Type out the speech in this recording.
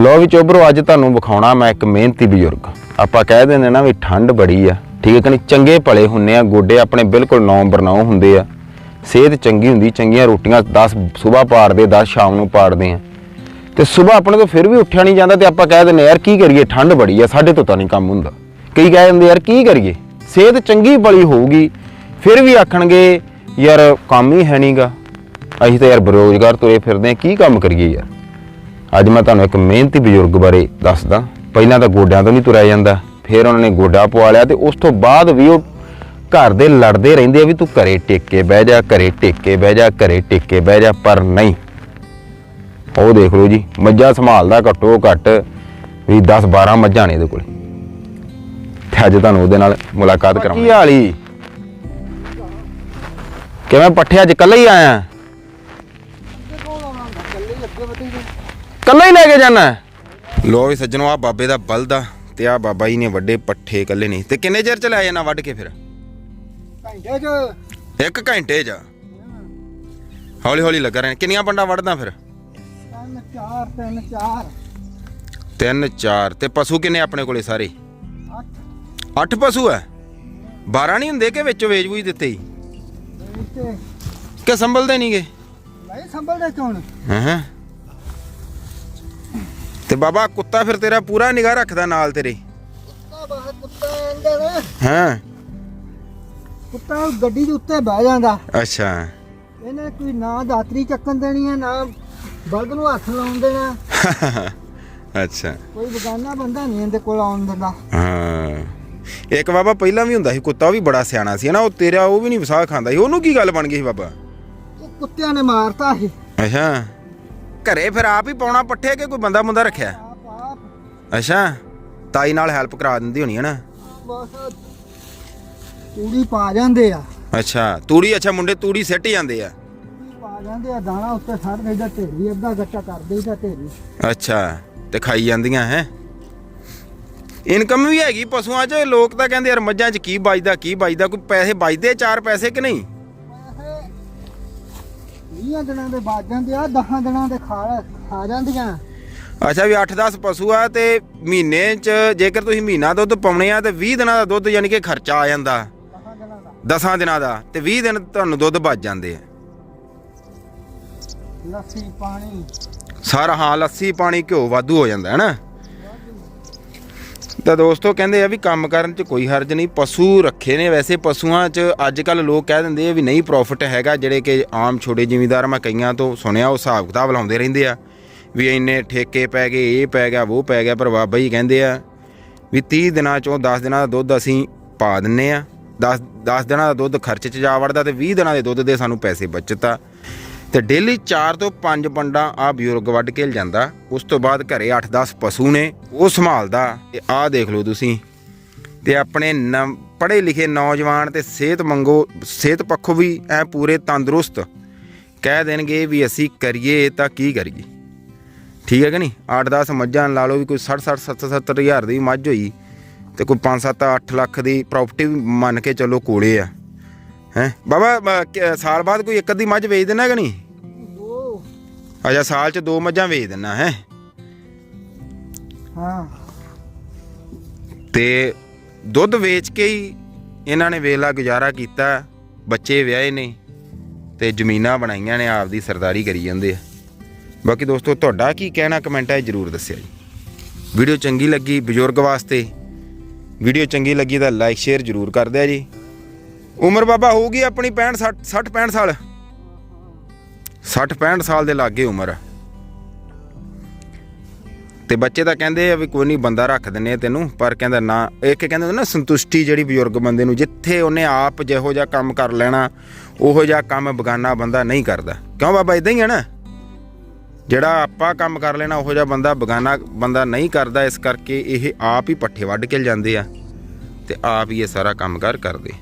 ਲੋ ਵੀ ਚੋਬਰੋ, ਅੱਜ ਤੁਹਾਨੂੰ ਵਿਖਾਉਣਾ ਮੈਂ ਇੱਕ ਮਿਹਨਤੀ ਬਜ਼ੁਰਗ। ਆਪਾਂ ਕਹਿ ਦਿੰਦੇ ਨਾ ਵੀ ਠੰਡ ਬੜੀ ਆ। ਠੀਕ ਹੈ ਕਿ ਨਹੀਂ? ਚੰਗੇ ਭਲੇ ਹੁੰਨੇ ਆ, ਗੋਡੇ ਆਪਣੇ ਬਿਲਕੁਲ ਨੌਂ ਬਰਨਾਉ ਹੁੰਦੇ ਆ। ਸਿਹਤ ਚੰਗੀ ਹੁੰਦੀ, ਚੰਗੀਆਂ ਰੋਟੀਆਂ 10 ਸਵੇਰ ਪਾੜਦੇ 10 ਸ਼ਾਮ ਨੂੰ ਪਾੜਦੇ ਆ। ਤੇ ਸਵੇਰ ਆਪਣੇ ਤੋਂ ਫਿਰ ਵੀ ਉੱਠਿਆ ਨਹੀਂ ਜਾਂਦਾ ਤੇ ਆਪਾਂ ਕਹਿ ਦਿੰਦੇ ਯਾਰ ਕੀ ਕਰੀਏ? ਠੰਡ ਬੜੀ ਆ, ਸਾਡੇ ਤੋਂ ਤਾਂ ਨਹੀਂ ਕੰਮ ਹੁੰਦਾ। ਕਈ ਕਹਿ ਦਿੰਦੇ ਯਾਰ ਕੀ ਕਰੀਏ? ਸਿਹਤ ਚੰਗੀ ਭਲੀ ਹੋਊਗੀ, ਫਿਰ ਵੀ ਆਖਣਗੇ, ਯਾਰ ਕੰਮ ਹੀ ਹੈ ਨਹੀਂਗਾ ਅਸੀਂ ਤਾਂ ਯਾਰ ਬੇਰੁਜ਼ਗਾਰ ਤੁਰੇ ਫਿਰਦੇ ਆ, ਕੀ ਕੰਮ ਕਰੀਏ ਯਾਰ? ਅੱਜ ਮੈਂ ਤੁਹਾਨੂੰ ਇੱਕ ਮਿਹਨਤੀ ਬਜ਼ੁਰਗ ਬਾਰੇ ਦੱਸਦਾ। ਪਹਿਲਾਂ ਤਾਂ ਗੋਡਿਆਂ ਤੋਂ ਨਹੀਂ ਤੁਰਿਆ ਜਾਂਦਾ। ਫਿਰ ਉਹਨਾਂ ਨੇ ਗੋਡਾ ਪਵਾ ਲਿਆ ਤੇ ਉਸ ਤੋਂ ਬਾਅਦ ਵੀ ਉਹ ਘਰ ਦੇ ਲੜਦੇ ਰਹਿੰਦੇ ਆ ਵੀ ਤੂੰ ਘਰੇ ਟਿਕ ਕੇ ਬਹਿ ਜਾ ਘਰੇ ਟਿਕ ਕੇ ਬਹਿ ਜਾ ਘਰੇ ਟਿਕ ਕੇ ਬਹਿ ਜਾ ਪਰ ਨਹੀਂ। ਉਹ ਦੇਖ ਲਓ ਜੀ ਮੱਝਾਂ ਸੰਭਾਲਦਾ ਘੱਟੋ ਘੱਟ ਵੀ 10 12 ਮੱਝਾਂ ਨੇ ਇਹਦੇ ਕੋਲ। ਤੇ ਅੱਜ ਤੁਹਾਨੂੰ ਉਹਦੇ ਨਾਲ ਮੁਲਾਕਾਤ ਕਰਾਂਗੇ ਕੀ ਹਾਲੀ ਕਿਵੇਂ ਪੱਠੇ ਅੱਜ ਕੱਲਾ ਹੀ ਆਇਆ ਕੱਲਾ ਹੀ ਲੈ ਕੇ ਜਾਣਾ? ਲੋ ਵੀ ਸੱਜਣੋ ਆ ਬਾਬੇ ਦਾ ਬਲਦ ਆ ਤੇ ਆ ਬਾਬਾ ਜੀ ਨੇ ਵੱਡੇ ਪੱਠੇ ਕੱਲੇ ਨਹੀਂ ਤੇ ਕਿੰਨੇ ਚਿਰ ਚ ਲੈ ਜਾਣਾ ਵੱਢ ਕੇ ਫਿਰ? ਘੰਟੇ ਚ। ਇੱਕ ਘੰਟੇ ਚ? ਹੌਲੀ ਹੌਲੀ ਲੱਗਾ ਰਹਿਣਾ। ਕਿੰਨੀਆਂ ਪੰਡਾ ਵੱਢਦਾ ਫਿਰ? ਤਿੰਨ ਚਾਰ ਤਿੰਨ ਤੇ ਪਸ਼ੂ ਕਿੰਨੇ ਆਪਣੇ ਕੋਲੇ ਸਾਰੇ? ਅੱਠ। ਅੱਠ ਪਸ਼ੂ ਐ 12 ਨਹੀਂ ਹੁੰਦੇ ਕਿ ਵਿੱਚੋਂ ਵੇਚ ਬੂਝ ਦਿੱਤੇ ਹੀ ਤੇ। ਕਿ ਸੰਭਲਦੇ ਨਹੀਂਗੇ ਨਹੀਂ ਸੰਭਲਦੇ ਕੌਣ ਹਾਂ ਹਾਂ। ਤੇ ਬਾਬਾ ਕੁੱਤਾ ਫਿਰ ਤੇਰਾ ਪੂਰਾ ਨਿਗਾਹ ਰੱਖਦਾ ਨਾਲ ਤੇਰੇ। ਕੁੱਤਾ ਬਾਹਰ ਕੁੱਤਾ ਅੰਦਰ ਹਾਂ? ਕੁੱਤਾ ਗੱਡੀ ਦੇ ਉੱਤੇ ਬਹਿ ਜਾਂਦਾ। ਅੱਛਾ। ਇਹਨੇ ਕੋਈ ਨਾ ਦਾਤਰੀ ਚੱਕਣ ਦੇਣੀ ਹੈ ਨਾ ਬਲਦ ਨੂੰ ਹੱਥ ਲਾਉਣ ਦੇਣਾ। ਅੱਛਾ। ਕੋਈ ਬਗਾਨਾ ਬੰਦਾ ਨਹੀਂ ਇਹਦੇ ਕੋਲ ਆਉਣ ਦਿੰਦਾ। ਹਾਂ। ਇੱਕ ਬਾਬਾ ਪਹਿਲਾਂ ਵੀ ਹੁੰਦਾ ਸੀ ਕੁੱਤਾ ਉਹ ਵੀ ਬੜਾ ਸਿਆਣਾ ਸੀ ਨਾ ਉਹ ਤੇਰਾ ਉਹ ਵੀ ਨਹੀਂ ਵਸਾ ਖਾਂਦਾ ਸੀ। ਉਹਨੂੰ ਕੀ ਗੱਲ ਬਣ ਗਈ ਸੀ ਬਾਬਾ? ਉਹ ਕੁੱਤਿਆਂ ਨੇ ਮਾਰਤਾ ਸੀ। ਅੱਛਾ। ਘਰੇ ਫਿਰ ਆਪ ਹੀ ਪਾਉਣਾ ਪੱਠੇ ਕਿ ਕੋਈ ਬੰਦਾ ਮੁੰਦਾ ਰੱਖਿਆ? ਆਪ ਆਪ ਅੱਛਾ ਤਾਈ ਨਾਲ ਹੈਲਪ ਕਰਾ ਦਿੰਦੀ ਹੋਣੀ ਹੈ ਨਾ? ਬਸ ਤੂੜੀ ਪਾ ਜਾਂਦੇ ਆ। ਅੱਛਾ ਤੂੜੀ ਅੱਛਾ ਮੁੰਡੇ ਤੂੜੀ ਸਿੱਟ ਜਾਂਦੇ ਆ। ਤੂੜੀ ਪਾ ਜਾਂਦੇ ਆ ਦਾਣਾ ਉੱਤੇ ਛੱਡ ਦੇਈਦਾ ਢੇਰੀ ਅੱਧਾ ਗੱਟਾ ਕਰ ਦੇਈਦਾ ਢੇਰੀ। ਅੱਛਾ ਤੇ ਖਾਈ ਜਾਂਦੀਆਂ ਹੈ? ਇਨਕਮ ਵੀ ਹੈਗੀ ਪਸ਼ੂਆਂ 'ਚ ਲੋਕ ਤਾਂ ਕਹਿੰਦੇ ਯਾਰ ਮੱਝਾਂ 'ਚ ਕੀ ਬਚਦਾ ਕੀ ਬਚਦਾ ਕੋਈ ਪੈਸੇ ਬਚਦੇ ਚਾਰ ਪੈਸੇ ਕਿ ਨਹੀਂ? ਵੀਹਾਂ ਦਿਨਾਂ ਦੇ ਬਾਅਦ ਜਾਂਦੇ ਆ? 10 ਦਿਨਾਂ ਦੇ ਖਾ ਖਾ ਜਾਂਦੀਆਂ? ਅੱਛਾ ਵੀ 8-10 ਪਸ਼ੂ ਆ ਤੇ ਮਹੀਨੇ 'ਚ ਜੇਕਰ ਤੁਸੀਂ ਮਹੀਨਾ ਦੁੱਧ ਪਾਉਣੇ ਆ ਤੇ 20 ਦਿਨਾਂ ਦਾ ਦੁੱਧ ਯਾਨੀ ਕਿ ਖਰਚਾ ਆ ਜਾਂਦਾ। 10 ਦਿਨਾਂ ਦਾ? 10 ਦਿਨਾਂ ਦਾ ਤੇ 20 ਦਿਨ ਤੁਹਾਨੂੰ ਦੁੱਧ ਬਚ ਜਾਂਦੇ ਆ। ਲੱਸੀ ਪਾਣੀ? ਸਾਰਾ ਹਾਂ ਲੱਸੀ ਪਾਣੀ ਘਿਓ ਵਾਧੂ ਹੋ ਜਾਂਦਾ ਹੈ ਨਾ? ਤਾਂ ਦੋਸਤੋ ਕਹਿੰਦੇ ਆ ਵੀ ਕੰਮ ਕਰਨ 'ਚ ਕੋਈ ਹਰਜ ਨਹੀਂ, ਪਸ਼ੂ ਰੱਖੇ ਨੇ ਵੈਸੇ ਪਸ਼ੂਆਂ 'ਚ ਅੱਜ ਕੱਲ ਲੋਕ ਕਹਿ ਦਿੰਦੇ ਆ ਵੀ ਨਹੀਂ ਪ੍ਰੋਫਿਟ ਹੈਗਾ, ਜਿਹੜੇ ਕਿ ਆਮ ਛੋਟੇ ਜ਼ਿਮੀਂਦਾਰ, ਮੈਂ ਕਈਆਂ ਤੋਂ ਸੁਣਿਆ ਉਹ ਹਿਸਾਬ ਕਿਤਾਬ ਲਾਉਂਦੇ ਰਹਿੰਦੇ ਆ ਵੀ ਇੰਨੇ ਠੇਕੇ ਪੈ ਗਏ, ਇਹ ਪੈ ਗਿਆ, ਉਹ ਪੈ ਗਿਆ, ਪਰ ਬਾਬਾ ਜੀ ਕਹਿੰਦੇ ਆ ਵੀ 30 ਦਿਨਾਂ ਚੋਂ 10 ਦਿਨਾਂ ਦਾ ਦੁੱਧ ਅਸੀਂ ਪਾ ਦਿੰਨੇ ਆ 10 10 ਦਿਨਾਂ ਦਾ ਦੁੱਧ ਖਰਚ 'ਚ ਜਾ ਵੜਦਾ ਤੇ 20 ਦਿਨਾਂ ਦੇ ਦੁੱਧ ਦੇ ਸਾਨੂੰ ਪੈਸੇ ਬਚਤ। ਆ ਤੇ ਡੇਲੀ 4 ਤੋਂ 5 ਪੰਡਾਂ ਆ ਬਜ਼ੁਰਗ ਵੱਢ ਕੇ ਜਾਂਦਾ ਉਸ ਤੋਂ ਬਾਅਦ ਘਰੇ 8-10 ਪਸ਼ੂ ਨੇ, ਉਹ ਸੰਭਾਲਦਾ। ਤੇ ਆਹ ਦੇਖ ਲਓ ਤੁਸੀਂ। ਤੇ ਆਪਣੇ ਪੜ੍ਹੇ ਲਿਖੇ ਨੌਜਵਾਨ ਤੇ ਸਿਹਤ ਮੰਗੋ, ਸਿਹਤ ਪੱਖੋਂ ਵੀ ਐ ਪੂਰੇ ਤੰਦਰੁਸਤ। ਕਹਿ ਦੇਣਗੇ ਵੀ ਅਸੀਂ ਕਰੀਏ ਤਾਂ ਕੀ ਕਰੀਏ। ਠੀਕ ਹੈ ਕਿ ਨਹੀਂ? 8-10 ਮੱਝਾਂ ਲਾ ਲਓ ਵੀ ਕੋਈ 60-60 70-70 ਹਜ਼ਾਰ ਦੀ ਮੱਝ ਹੋਈ ਤੇ ਕੋਈ 5-7-8 ਲੱਖ ਦੀ ਪ੍ਰਾਪਰਟੀ ਵੀ ਮੰਨ ਕੇ ਚੱਲੋ ਕੋਲੇ ਆ। ਹੈ? ਬਾਬਾ ਸਾਲ ਬਾਅਦ ਕੋਈ ਇੱਕ ਅੱਧੀ ਮੱਝ ਵੇਚ ਦੇਣਾ ਕਿ ਨਹੀਂ? ਦੋ। ਅੱਛਾ ਸਾਲ ਚ ਦੋ ਮੱਝਾਂ ਵੇਚ ਦੇਣਾ ਹੈ? ਹਾਂ। ਤੇ ਦੁੱਧ ਵੇਚ ਕੇ ਹੀ ਇਹਨਾਂ ਨੇ ਵੇਲਾ ਗੁਜ਼ਾਰਾ ਕੀਤਾ ਬੱਚੇ ਵਿਆਹੇ ਨੇ ਤੇ ਜ਼ਮੀਨਾਂ ਬਣਾਈਆਂ ਨੇ ਆਪਦੀ ਸਰਦਾਰੀ ਕਰੀ ਜਾਂਦੇ ਆ। ਬਾਕੀ ਦੋਸਤੋ ਤੁਹਾਡਾ ਕੀ ਕਹਿਣਾ ਕਮੈਂਟਾਂ 'ਚ ਜਰੂਰ ਦੱਸਿਆ ਜੀ। ਵੀਡੀਓ ਚੰਗੀ ਲੱਗੀ ਬਜ਼ੁਰਗ ਵਾਸਤੇ ਵੀਡੀਓ ਚੰਗੀ ਲੱਗੀ ਤਾਂ ਲਾਈਕ ਸ਼ੇਅਰ ਜਰੂਰ ਕਰ ਦਿਆ ਜੀ। ਉਮਰ ਬਾਬਾ ਹੋਊਗੀ ਆਪਣੀ 65 60 60 65 ਸਾਲ। 60 65 ਸਾਲ ਦੇ ਲਾਗੇ ਉਮਰ। ਆ ਤੇ ਬੱਚੇ ਤਾਂ ਕਹਿੰਦੇ ਆ ਵੀ ਕੋਈ ਨਹੀਂ ਬੰਦਾ ਰੱਖ ਦਿੰਨੇ ਆ ਤੈਨੂੰ, ਪਰ ਕਹਿੰਦਾ ਨਾ, ਇੱਕ ਕਹਿੰਦੇ ਨਾ ਸੰਤੁਸ਼ਟੀ ਜਿਹੜੀ ਬਜ਼ੁਰਗ ਬੰਦੇ ਨੂੰ, ਜਿੱਥੇ ਉਹਨੇ ਆਪ ਜਿਹੋ ਜਿਹਾ ਕੰਮ ਕਰ ਲੈਣਾ, ਉਹੋ ਜਿਹਾ ਕੰਮ ਬਗਾਨਾ ਬੰਦਾ ਨਹੀਂ ਕਰਦਾ। ਕਿਉਂ ਬਾਬਾ ਇਦਾਂ ਹੀ ਹੈ ਨਾ? ਜਿਹੜਾ ਆਪਾਂ ਕੰਮ ਕਰ ਲੈਣਾ, ਉਹੋ ਜਿਹਾ ਬੰਦਾ ਬਗਾਨਾ ਬੰਦਾ ਨਹੀਂ ਕਰਦਾ, ਇਸ ਕਰਕੇ ਇਹ ਆਪ ਹੀ ਪੱਠੇ ਵੱਢ ਕੇ ਜਾਂਦੇ ਆ, ਤੇ ਆਪ ਹੀ ਇਹ ਸਾਰਾ ਕੰਮ ਕਰ ਕਰਦੇ।